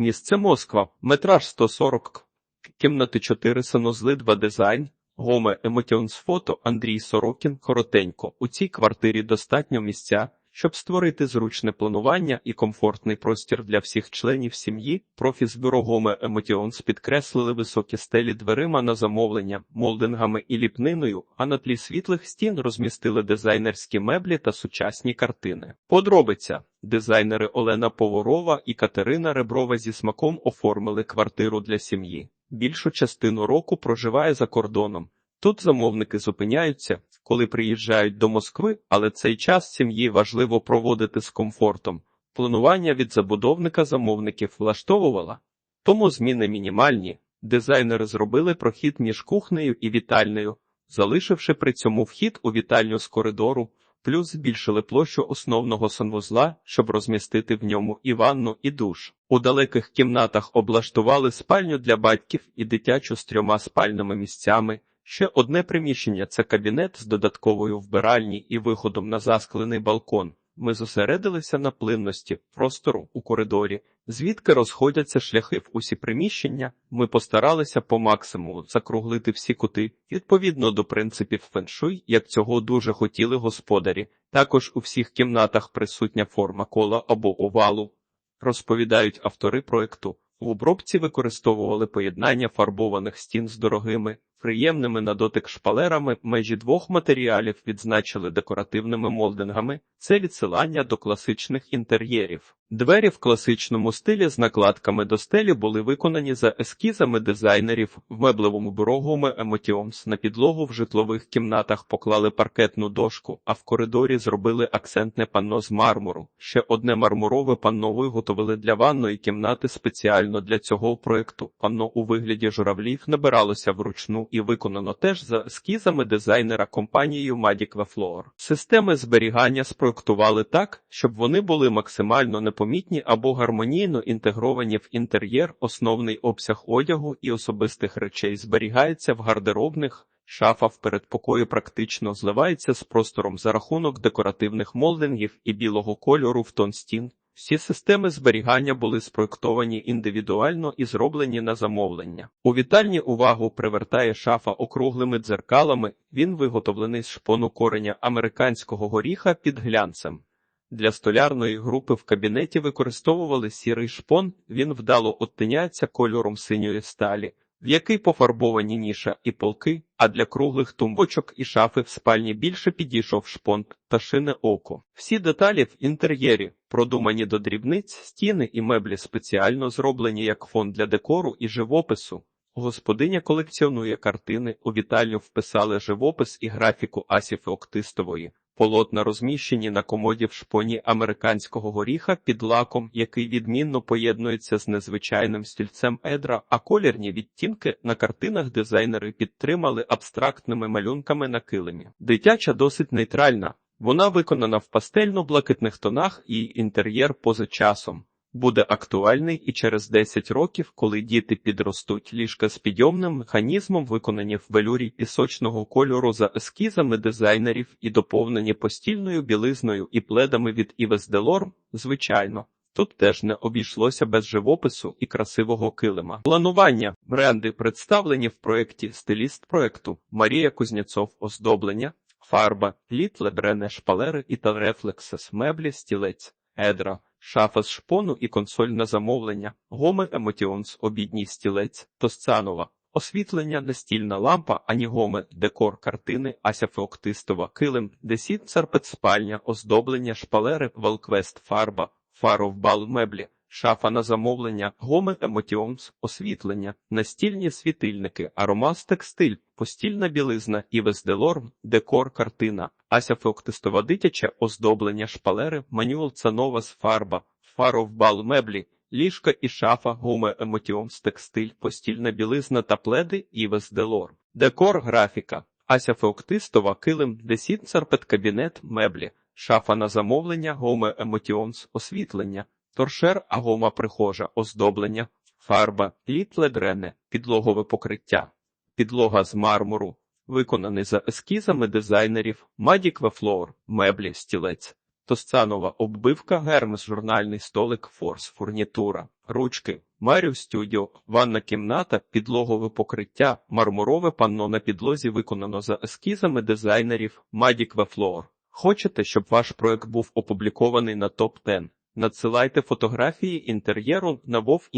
Місце Москва, метраж 140 к. Кімнати 4 санузли 2 дизайн. Гоме Емотіонс фото Андрій Сорокін коротенько. У цій квартирі достатньо місця, щоб створити зручне планування і комфортний простір для всіх членів сім'ї. Профі з бюро Гоме Емотіонс підкреслили високі стелі дверима на замовлення, молдингами і ліпниною, а на тлі світлих стін розмістили дизайнерські меблі та сучасні картини. Подробиця. Дизайнери Олена Поворова і Катерина Реброва зі смаком оформили квартиру для сім'ї. Більшу частину року проживає за кордоном. Тут замовники зупиняються, коли приїжджають до Москви, але цей час сім'ї важливо проводити з комфортом. Планування від забудовника замовників влаштовувала, тому зміни мінімальні. Дизайнери зробили прохід між кухнею і вітальнею, залишивши при цьому вхід у вітальню з коридору, плюс збільшили площу основного санвузла, щоб розмістити в ньому і ванну, і душ. У далеких кімнатах облаштували спальню для батьків і дитячу з трьома спальними місцями. Ще одне приміщення це кабінет з додатковою вбиральні і виходом на засклений балкон. Ми зосередилися на плинності простору у коридорі, звідки розходяться шляхи в усі приміщення. Ми постаралися по максимуму закруглити всі кути відповідно до принципів феншуй, як цього дуже хотіли господарі. Також у всіх кімнатах присутня форма кола або овалу. Розповідають автори проекту. В обробці використовували поєднання фарбованих стін з дорогими, приємними на дотик шпалерами. Межі двох матеріалів відзначили декоративними молдингами. Це відсилання до класичних інтер'єрів. Двері в класичному стилі з накладками до стелі були виконані за ескізами дизайнерів в меблевому бюро Гоме Емотіомс. На підлогу в житлових кімнатах поклали паркетну дошку, а в коридорі зробили акцентне панно з мармуру. Ще одне мармурове панно виготовили для ванної кімнати спеціально для цього проекту. Панно у вигляді журавлів набиралося вручну і виконано теж за ескізами дизайнера компанією Magic Floor. Системи зберігання спроектували так, щоб вони були максимально непомітні або гармонійно інтегровані в інтер'єр. Основний обсяг одягу і особистих речей зберігається в гардеробних. Шафа в передпокої практично зливається з простором за рахунок декоративних молдингів і білого кольору в тон стін. Всі системи зберігання були спроектовані індивідуально і зроблені на замовлення. У вітальні увагу привертає шафа округлими дзеркалами. Він виготовлений з шпону кореня американського горіха під глянцем. Для столярної групи в кабінеті використовували сірий шпон. Він вдало оттиняється кольором синьої сталі, в який пофарбовані ніша і полки, а для круглих тумбочок і шафи в спальні більше підійшов шпон пташине око. Всі деталі в інтер'єрі, продумані до дрібниць, стіни і меблі спеціально зроблені як фон для декору і живопису. Господиня колекціонує картини, у вітальню вписали живопис і графіку Асіфи Октистової. Полотна розміщені на комоді в шпоні американського горіха під лаком, який відмінно поєднується з незвичайним стільцем едра, а колірні відтінки на картинах дизайнери підтримали абстрактними малюнками на килимі. Дитяча досить нейтральна. Вона виконана в пастельно-блакитних тонах і інтер'єр поза часом. Буде актуальний і через 10 років, коли діти підростуть ліжка з підйомним механізмом, виконані в велюрі пісочного кольору за ескізами дизайнерів і доповнені постільною білизною і пледами від Івес Делорм, звичайно. Тут теж не обійшлося без живопису і красивого килима. Планування бренди представлені в проєкті стиліст проєкту Марія Кузнєцов оздоблення, фарба, літле брене шпалери і та рефлексес меблі, стілець, едра. Шафа з шпону і консоль на замовлення, Гоме Емотіонс, обідній стілець, Тосцанова, освітлення, настільна лампа, анігоме, декор картини, Ася Феоктистова, килим, десіт царпет спальня, оздоблення, шпалери, Велквест, фарба, фаровбал меблі, шафа на замовлення, Гоме Емотіонс, освітлення, настільні світильники, аромас текстиль, постільна білизна, Івес Делорм, декор картина, Ася Феоктистова дитяче, оздоблення, шпалери, манюал Цановас, фарба, фаровбал меблі, ліжка і шафа, Гоме Емотіонс, текстиль, постільна білизна та пледи, Івес Делорм, декор графіка, Ася Феоктистова, килим, десіт царпет кабінет, меблі, шафа на замовлення, Гоме Емотіонс, освітлення, торшер, агома прихожа, оздоблення, фарба, літле дрене, підлогове покриття, підлога з мармуру, виконаний за ескізами дизайнерів, Magic Floor, меблі, стілець, Тосцанова оббивка, гермес, журнальний столик, форс, фурнітура, ручки, Маріо Студіо, ванна кімната, підлогове покриття, мармурове панно на підлозі виконано за ескізами дизайнерів Magic Floor. Хочете, щоб ваш проект був опублікований на топ 10 Надсилайте фотографії інтер'єру на Вов